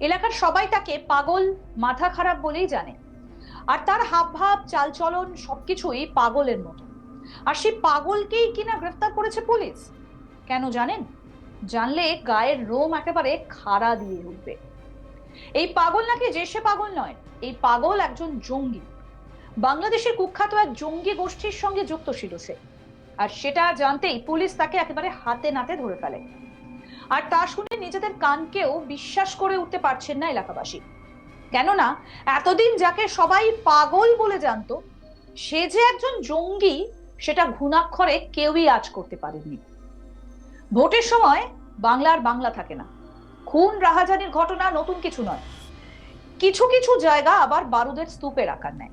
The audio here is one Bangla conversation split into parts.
এলাকার সবাই তাকে পাগল, মাথা খারাপ বলেই জানে। আর তার হাবভাব, চালচলন সবকিছুই পাগলের মতো। আর সেই পাগলকেই কিনা গ্রেফতার করেছে পুলিশ? কেন জানেন? জানলে গায়ের রোম একেবারে খাড়া দিয়ে উঠবে। এই পাগল নাকি যে সে পাগল নয়, এই পাগল একজন জঙ্গি। বাংলাদেশের কুখ্যাত এক জঙ্গি গোষ্ঠীর সঙ্গে যুক্ত ছিল সে। আর সেটা জানতেই পুলিশ তাকে একেবারে হাতে নাতে ধরে ফেলে। আর তা শুনে নিজেদের কানকেও বিশ্বাস করে উঠতে পারছেন না এলাকাবাসী। কেননা, এতদিন যাকে সবাই পাগল বলে জানতো, সে যে একজন জঙ্গি, সেটা ঘুণাক্ষরে কেউই আজ করতে পারেননি। ভোটের সময় বাংলার বাংলা থাকে না। খুন রাহাজানির ঘটনা নতুন কিছু নয়। কিছু কিছু জায়গা আবার বারুদের স্তূপের আকার নেয়।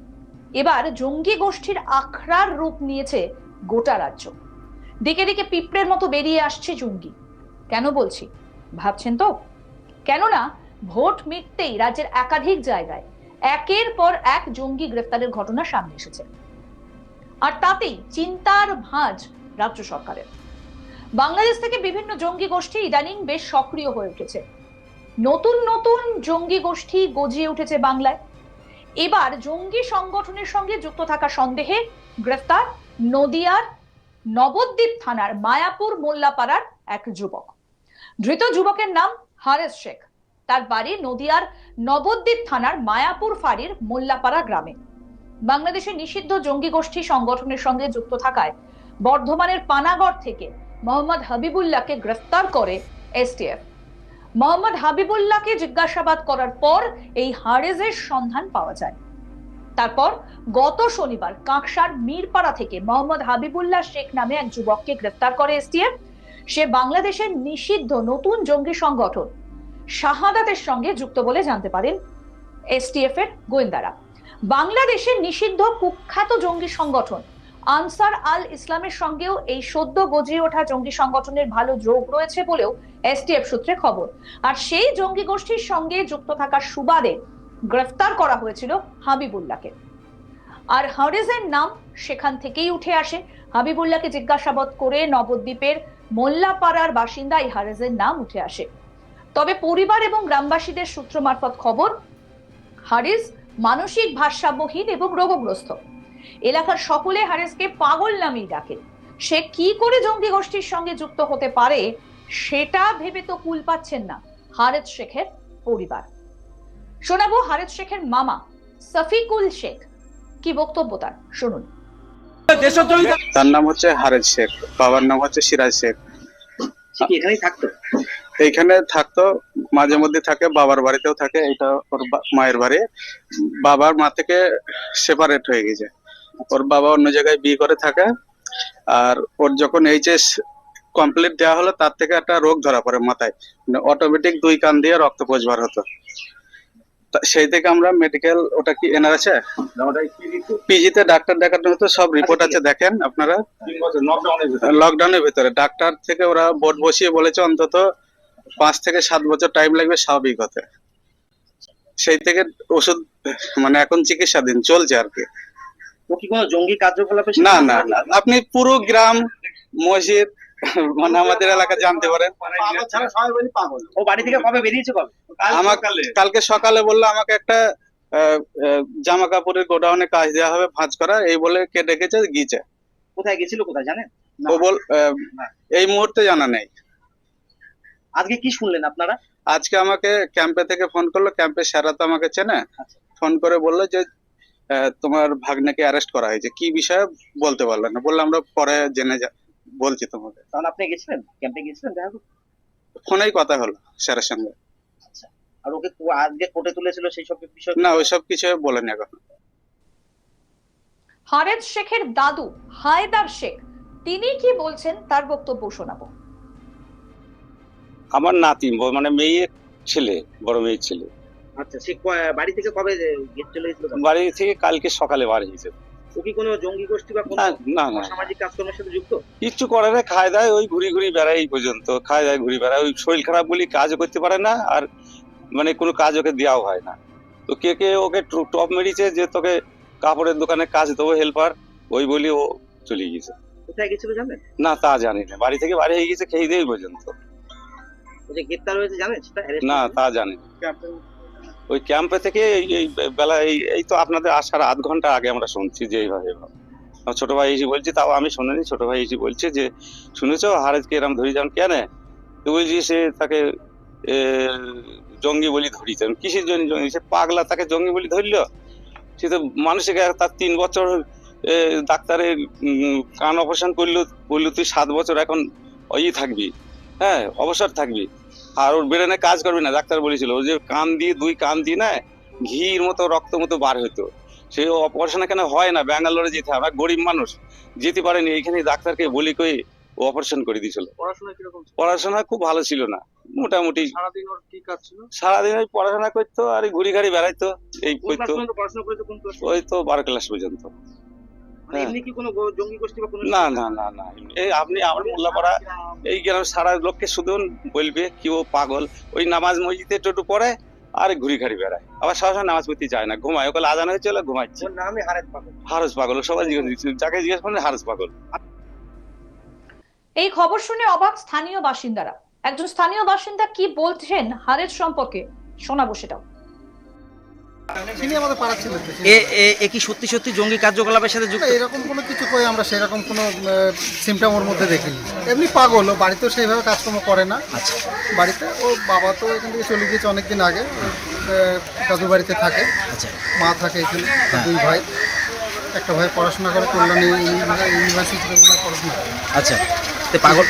এবার জঙ্গি গোষ্ঠীর আখড়ার রূপ নিয়েছে গোটা রাজ্য। দিকে দিকে পিঁপড়ের মতো বেরিয়ে আসছে জঙ্গি। কেন বলছি? ভাবছেন তো? কেননা ভোট মিটতেই রাজ্যের একাধিক জায়গায় একের পর এক জঙ্গি গ্রেফতারের ঘটনা সামনে এসেছে। আর তাতেই চিন্তার ভাঁজ রাজ্য সরকারের। বাংলাদেশ থেকে বিভিন্ন জঙ্গি গোষ্ঠী ইদানিং বেশ সক্রিয় হয়ে উঠেছে। নতুন নতুন জঙ্গি গোষ্ঠী গজিয়ে উঠেছে বাংলায়। এবার জঙ্গি সংগঠনের সঙ্গে যুক্ত থাকা সন্দেহে গ্রেফতার নদিয়ার নবদ্বীপ থানার মায়াপুর মোল্লাপাড়ার এক যুবক। ধৃত যুবকের নাম হারেস শেখ। তার বাড়ি নদিয়ার নবদ্বীপ থানার মায়াপুর ফাঁড়ির মোল্লাপাড়া গ্রামে। বাংলাদেশের নিষিদ্ধ জঙ্গি গোষ্ঠী সংগঠনের সঙ্গে যুক্ত থাকায় বর্ধমানের পানাগড় থেকে মোহাম্মদ হাবিবুল্লাহকে গ্রেফতার করে এসটিএফ। মোহাম্মদ হাবিবুল্লাহকে জিজ্ঞাসাবাদ করার পর এই হারেজের সন্ধান পাওয়া যায়। তারপর গত শনিবার কাঁকসার মিরপাড়া থেকে মোহাম্মদ হাবিবুল্লাহ শেখ নামে এক যুবককে গ্রেফতার করে এসটিএফ। সে বাংলাদেশের নিষিদ্ধ নতুন জঙ্গি সংগঠন শাহাদাতের সঙ্গে যুক্ত বলে জানতে পারেন এসটিএফ এর গোয়েন্দারা। বাংলাদেশের নিষিদ্ধ কুখ্যাত জঙ্গি সংগঠন আনসার আল ইসলামের সঙ্গেও এই সদ্য গজিয়ে ওঠা জঙ্গি সংগঠনের ভালো যোগ রয়েছে বলেও এসটিএফ সূত্রে খবর। আর সেই জঙ্গি গোষ্ঠীর সঙ্গে যুক্ত থাকার সুবাদে গ্রেফতার করা হয়েছিল হাবিবুল্লাহকে। আর হারেজের নাম সেখান থেকেই উঠে আসে। হাবিবুল্লাহকে জিজ্ঞাসাবাদ করে নবদ্বীপের মোল্লাপাড়ার বাসিন্দা এই হারেজের নাম উঠে আসে। তবে পরিবার এবং গ্রামবাসীদের সূত্র মারফত খবর হারিস মানসিক ভারসাম্যহীন এবং রোগগ্রস্ত। এলাকার সকলে হারিসকে পাগল নামেই ডাকে। সে কি করে জঙ্গি গোষ্ঠীর সঙ্গে যুক্ত হতে পারে, সেটা ভেবে তো কুল পাচ্ছেন না হারেজ শেখের পরিবার। শোনাবো হারেজ শেখের মামা সফিকুল শেখ। কি বক্তব্য তার? শুনুন। তার নাম হচ্ছে হারেজ শেখ বাবার নাম হচ্ছে সিরাজ শেখ। এখানেই থাকতো? এইখানে থাকতো মাঝে মধ্যে থাকে বাবার বাড়িতেও থাকে এটা ওর বা- মায়ের বাড়ি। বাবার মা থেকে সেপারেট হয়ে গেছে। ওর বাবা অন্য জায়গায় বিয়ে করে থাকে আর ওর যখন এইচএস কমপ্লিট দেওয়া হলো তার থেকে একটা রোগ ধরা পড়ে মাথায়। অটোমেটিক দুই কান দিয়ে রক্ত পচবার হতো। সেই থেকে আমরা মেডিকেল ওটা কি এনার আছে? পিজিতে ডাক্তার দেখানো হতো সব রিপোর্ট আছে দেখেন আপনারা। লকডাউনের ভিতরে। ডাক্তার থেকে ওরা বোর্ড বসিয়ে বলেছে অন্তত পাঁচ থেকে সাত বছর টাইম লাগবে স্বাভাবিক হতে। সেই থেকে ওষুধ মানে এখন চিকিৎসাধীন চলছে আর কি। কি কোনো জঙ্গি কার্যকলাপে না না না। আপনি পুরো গ্রাম মসজিদ মানে আমাদের এলাকা জানতে পারেন। ও বাড়ি থেকে কবে বেরিয়েছে কবে? আমার কালকে সকালে বলল আমাকে একটা জামা কাপড়ের গোডাউনে কাজ দেওয়া হবে ভাঁজ করা এই বলে কে ডেকেছে গিয়েছে। কোথায় গেছিল কোথায় জানেন? ও বল এই মুহূর্তে জানা নেই। আজকে কি শুনলেন আপনারা? আজকে আমাকে ক্যাম্পে থেকে ফোন করল ক্যাম্পে স্যারা তো আমাকে চেনে। আচ্ছা। ফোন করে বলল যে আহ, তোমার ভাগ্নেকে অ্যারেস্ট করা হয়েছে। কি বিষয়ে বলতে পারল না। বললাম আমরা পরে জেনে যা- বলছি তোমাকে। তাহলে আপনি গেছিলেন? ক্যাম্পে গেছিলেন? দেখা করতে? ফোনেই কথা হলো স্যারের সঙ্গে। আর ওকে কো- আজকে কোর্টে তুলেছিল সেই সব বিষয় না ওইসব কিছু বলেনি এখন। হারেজ শেখের দাদু হায়দার শেখ তিনি কি বলছেন তার বক্তব্য শোনাবো। আমার নাতি ব- মানে মেয়ের ছেলে বড় মেয়ের ছেলে। আচ্ছা সে ক- বাড়ি থেকে কবে গেট চলে গেছিল? বাড়ি থেকে কালকে সকালে বার হয়েছে। ও কি কোনো জঙ্গি গোষ্ঠী বা কোনো না না না। সামাজিক কাজকর্মের সাথে যুক্ত? কিচ্ছু করে না খায় দায় ওই ঘুরি ঘুরি বেড়ায় এই পর্যন্ত খায় দায় ঘুরি বেড়ায়। ওই শরীর খারাপ বলি কাজও করতে পারে না আর মানে কোনো কাজ ওকে দেওয়াও হয় না। তো কে কে ওকে টপ মেরিছে যে তোকে কাপড়ের দোকানে কাজ দেবো হেল্পার ওই বলি ও চলে গেছে কোথায় গেছিল জানেন না তা জানি না। বাড়ি থেকে বাড়ি হয়ে গেছে খেয়ে দিয়ে পর্যন্ত। যে গ্রেপ্তার হয়েছে জানেন? না তা জানি না। ওই ক্যাম্পে থেকে এই- বেলা এই এই তো আপনাদের আসার আধ ঘণ্টা আগে আমরা শুনছি যে এইভাবে। আমার ছোট ভাই এসে বলছে, তাও আমি শুনিনি, ছোট ভাই এসে বলছে যে, শুনেছো হারেজকে এরম ধরি যান কেন? তো বলছি সে তাকে জঙ্গি বলি ধরিয়েছেন কিসের জন্য জঙ্গি? সে পাগলা তাকে জঙ্গি বলি ধরলো। সে তো মানসিক এক- তার তিন বছর ডাক্তারের কান অপারেশন করল, বলল, তুই সাত বছর এখন ওই থাকবি। হ্যাঁ অবসর থাকবি। আর ওর ব্রেনে কাজ করবে না ডাক্তার বলেছিল। যে কান দিয়ে দুই কান দিয়ে না ঘির মতো রক্ত মতো বার হতো সে অপারেশন এখানে হয় না ব্যাঙ্গালোরে যেতে আমরা গরিব মানুষ যেতে পারেনি। এইখানে ডাক্তারকে বলি কই ও অপারেশন করে দিয়েছিল। পড়াশোনা খুব ভালো ছিল না মোটামুটি। সারাদিন ওই পড়াশোনা করতো আর ঘুরি ঘাড়ি বেড়াইতো এই করতো। ওই তো বারো ক্লাস পর্যন্ত। এমনি কি কোনো জঙ্গি গোষ্ঠী বা কোনো না না না না। এই আপনি আমার মোল্লাপাড়া এই গ্রাম সারা লোককে শুধু বলবে কি ও পাগল। ওই নামাজ মসজিদে টোটো পড়ে আর ঘুরি ঘাড়ি বেড়ায়। আবার সরাসরি নামাজ পড়তে যায় না ঘুমায়। ওকে আজান হয়ে চলে ঘুমাচ্ছে। ওর হারেস পাগল। হারস পাগল সবাই জিজ্ঞেস যাকে জিজ্ঞেস করেন হারস পাগল। এই খবর শুনে অবাক স্থানীয় বাসিন্দারা। একজন স্থানীয় বাসিন্দা কি বলছেন হারেজ সম্পর্কে? শোনাবো সেটাও। আমাদের পাড়ার এ কি সত্যি সত্যি জঙ্গি কার্যকলাপের সাথে যুক্ত? এরকম কোনো কিছু কই আমরা সেরকম কোনো সিমটম ওর মধ্যে দেখিনি। এমনি পাগল ও বাড়িতেও সেইভাবে কাজকর্ম করে না। আচ্ছা। বাড়িতে ও বাবা তো এখান থেকে চলে গিয়েছে অনেকদিন আগে দাদু বাড়িতে থাকে। আচ্ছা। মা থাকে এখানে দুই ভাই। একটা ভাই পড়াশোনা করে কল্যাণী ইউনিভার্সিটিতে পড়াশোনা আচ্ছা। পাগল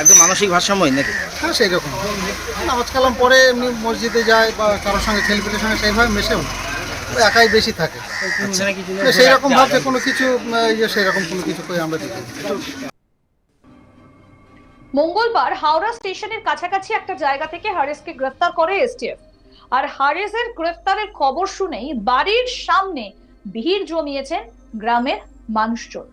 একদম মানসিক ভারসাম্যই নাকি হ্যাঁ সেই রকম নামাজ কালাম পরে এমনি মসজিদে যায় বা কারোর সঙ্গে ছেলেপেলের সঙ্গে সেইভাবে মেশেও একাই বেশি থাকে। আচ্ছা সেই রকম ভাবছে কোনো কিছু ইয়ে সেই রকম কোনো কিছু কই আমরা দেখি মঙ্গলবার হাওড়া স্টেশনের কাছাকাছি একটা জায়গা থেকে হারেসকে গ্রেফতার করে এসটিএফ আর হারেসের গ্রেফতারের খবর শুনেই বাড়ির সামনে ভিড় জমিয়েছেন গ্রামের মানুষজন।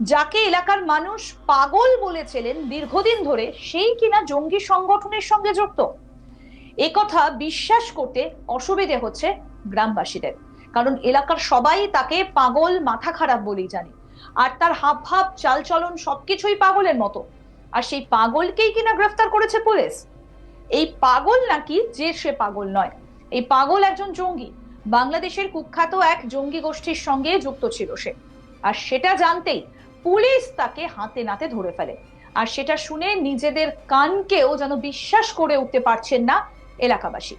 যাকে এলাকার মানুষ পাগল বলেছিলেন দীর্ঘদিন ধরে, সেই কিনা জঙ্গি সংগঠনের সঙ্গে যুক্ত। একথা বিশ্বাস করতে অসুবিধে হচ্ছে গ্রামবাসীদের, কারণ এলাকার সবাই তাকে পাগল, মাথা খারাপ বলেই জানে। আর তার হাব ভাব চালচলন সবকিছুই পাগলের মতো। আর সেই পাগলকেই কিনা গ্রেফতার করেছে পুলিশ? এই পাগল নাকি যে সে পাগল নয়? এই পাগল একজন জঙ্গি। বাংলাদেশের কুখ্যাত এক জঙ্গি গোষ্ঠীর সঙ্গে যুক্ত ছিল সে। আর সেটা জানতেই পুলিশ তাকে হাতে নাতে ধরে ফেলে। আর সেটা শুনে নিজেদের কানকেও যেন বিশ্বাস করে উঠতে পারছেন না এলাকাবাসী।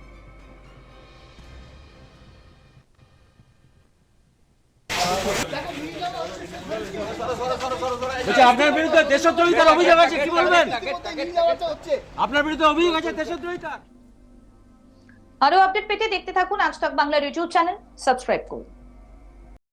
আপনার বিরুদ্ধে দেশদ্রোহিতার অভিযোগ আছে কি বলবেন? আপনার বিরুদ্ধে অভিযোগ আছে দেশদ্রোহিতার? আরও আপডেট পেতে দেখতে থাকুন আজ তক বাংলার ইউটিউব চ্যানেল। সাবস্ক্রাইব করুন।